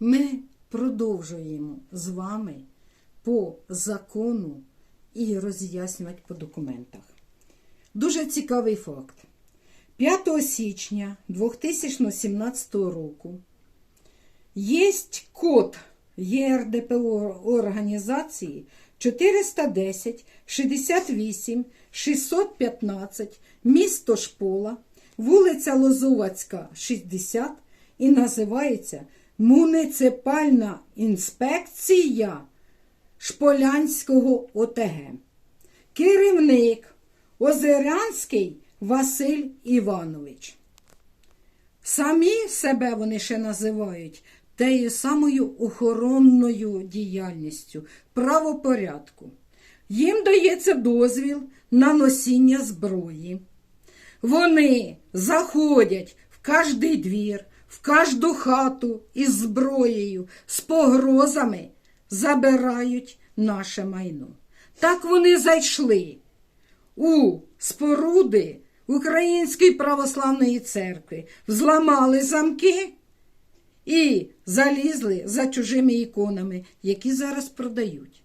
Ми продовжуємо з вами по закону і роз'яснювати по документах. Дуже цікавий факт. 5 січня 2017 року є код ЄРДПО організації 410 68 615 місто Шпола, вулиця Лозувацька, 60 і називається Муніципальна інспекція Шполянського ОТГ. Керівник Озерянський Василь Іванович. Самі себе вони ще називають тею самою охоронною діяльністю, правопорядку. Їм дається дозвіл на носіння зброї. Вони заходять в кожний двір, в кожну хату із зброєю, з погрозами забирають наше майно. Так вони зайшли у споруди Української православної церкви, взламали замки і залізли за чужими іконами, які зараз продають.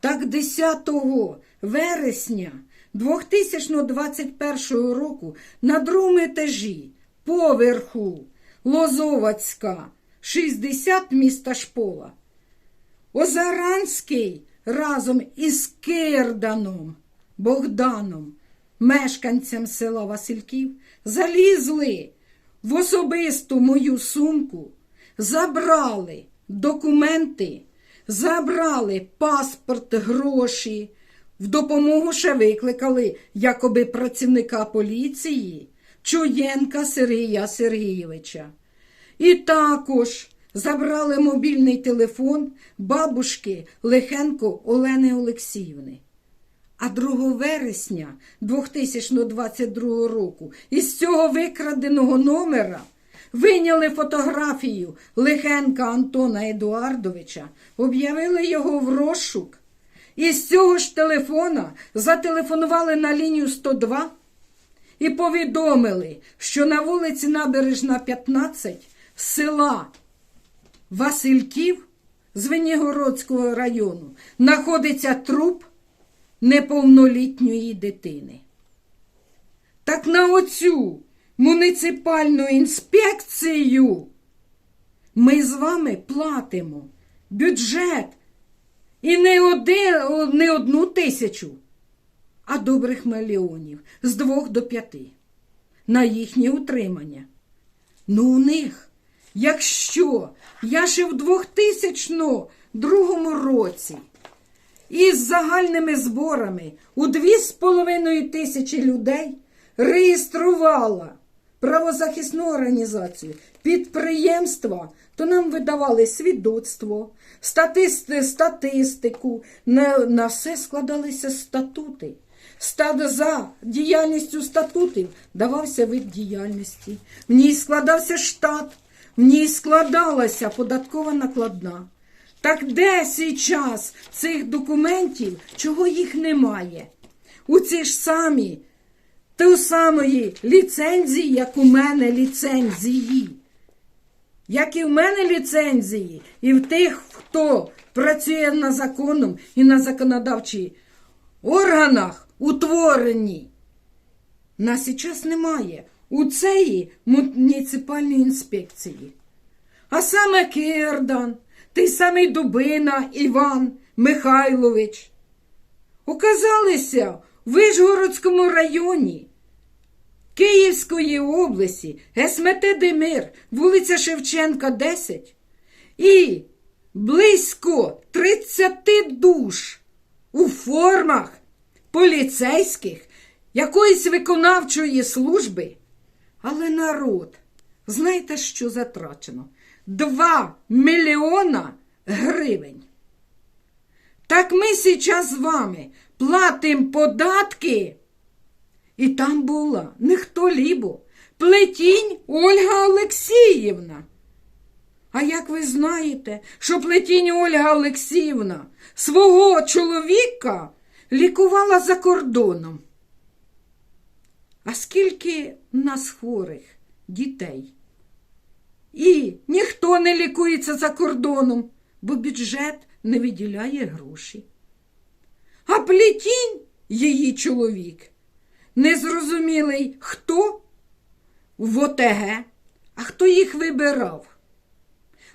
Так 10 вересня 2021 року на другому етажі поверху Лозовацька, 60 міста Шпола. Озаранський разом із Кирданом Богданом, мешканцям села Васильків, залізли в особисту мою сумку, забрали документи, забрали паспорт, гроші. В допомогу ще викликали якоби працівника поліції Чуєнка Сергія Сергійовича. І також забрали мобільний телефон бабушки Лихенко Олени Олексіївни. А 2 вересня 2022 року із цього викраденого номера виняли фотографію Лихенка Антона Едуардовича, об'явили його в розшук. І з цього ж телефона зателефонували на лінію 102 і повідомили, що на вулиці Набережна 15 села Васильків Звенігородського району знаходиться труп неповнолітньої дитини. Так на оцю муніципальну інспекцію ми з вами платимо бюджет і не, один, не одну тисячу, а добрих мільйонів з двох до п'яти на їхнє утримання. Ну, у них, якщо я ще в 2002 році із загальними зборами у 2,5 тисячі людей реєструвала правозахисну організацію, підприємства, то нам видавали свідоцтво, статисти, статистику, на, на все складалися статути. Ста- За діяльністю статутів давався вид діяльності. В ній складався штат, в ній складалася податкова накладна. Так де час цих документів, чого їх немає? У ці ж самі, ту самої ліцензії, як у мене ліцензії. Як і в мене ліцензії, і в тих, хто працює на законом і на законодавчій органах утворені. Нас зараз немає у цієї муніципальної інспекції. А саме Кирдан, той самий Дубина Іван Михайлович. Оказалися в Вишгородському районі Київської області, СМТ Демир, вулиця Шевченка, 10. І близько 30 душ у формах поліцейських якоїсь виконавчої служби. Але народ, знаєте, що затрачено? 2 мільйона гривень. Так ми зараз з вами платимо податки. І там була не хто-лібо, плетінь Ольга Олексіївна. А як ви знаєте, що плетінь Ольга Олексіївна свого чоловіка лікувала за кордоном? А скільки в нас хворих дітей? І ніхто не лікується за кордоном, бо бюджет не виділяє гроші. А плетінь її чоловік незрозумілий хто в ОТГ, а хто їх вибирав,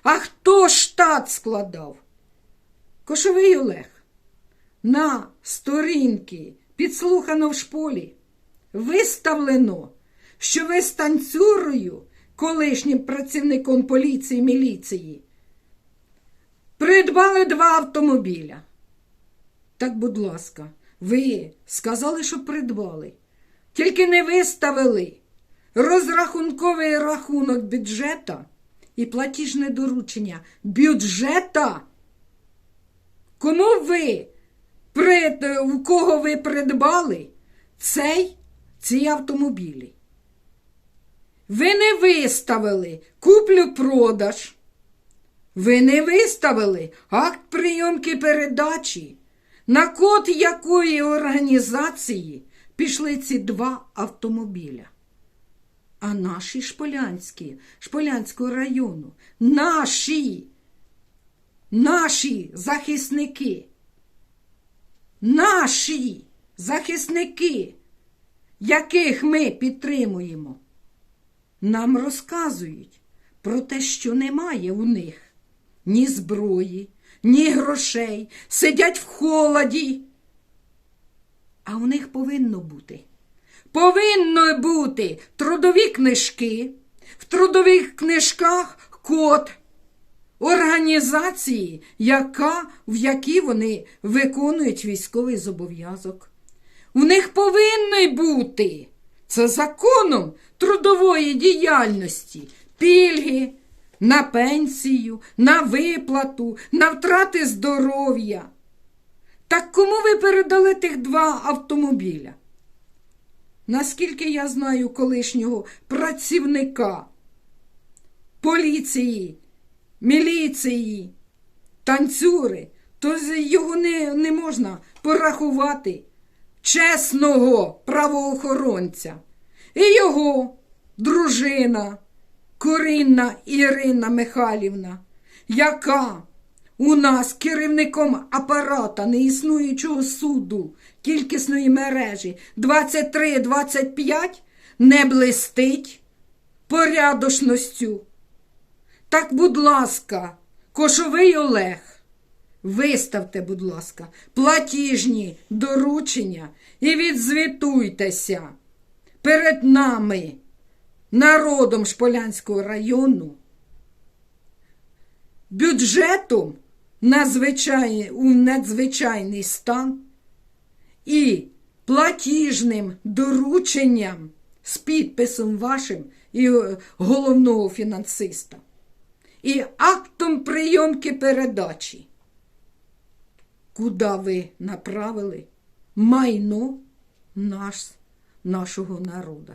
а хто штат складав. Кошовий Олег на сторінки підслухано в шполі виставлено, що ви з танцюрою, колишнім працівником поліції міліції, придбали два автомобіля. Так, будь ласка, ви сказали, що придбали. Тільки не виставили розрахунковий рахунок бюджета і платіжне доручення бюджета. Кому ви, прид, у кого ви придбали цей, ці автомобілі? Ви не виставили куплю-продаж. Ви не виставили акт прийомки передачі, на код якої організації пішли ці два автомобіля. А наші шполянські, Шполянського району, наші, наші захисники, наші захисники, яких ми підтримуємо, нам розказують про те, що немає у них ні зброї, ні грошей, сидять в холоді. А у них повинно бути. Повинно бути трудові книжки, в трудових книжках код організації, яка, в якій вони виконують військовий зобов'язок. У них повинні бути це законом трудової діяльності, пільги на пенсію, на виплату, на втрати здоров'я. Так кому ви передали тих два автомобіля? Наскільки я знаю колишнього працівника поліції, міліції, танцюри, то його не, не можна порахувати чесного правоохоронця. І його дружина Коринна Ірина Михайлівна, яка у нас керівником апарата неіснуючого суду кількісної мережі 23-25 не блистить порядочністю. Так, будь ласка, кошовий Олег, виставте, будь ласка, платіжні доручення і відзвітуйтеся перед нами, народом Шполянського району, бюджетом у надзвичайний стан і платіжним дорученням з підписом вашим і головного фінансиста, і актом прийомки передачі. Куди ви направили майно наш, нашого народу?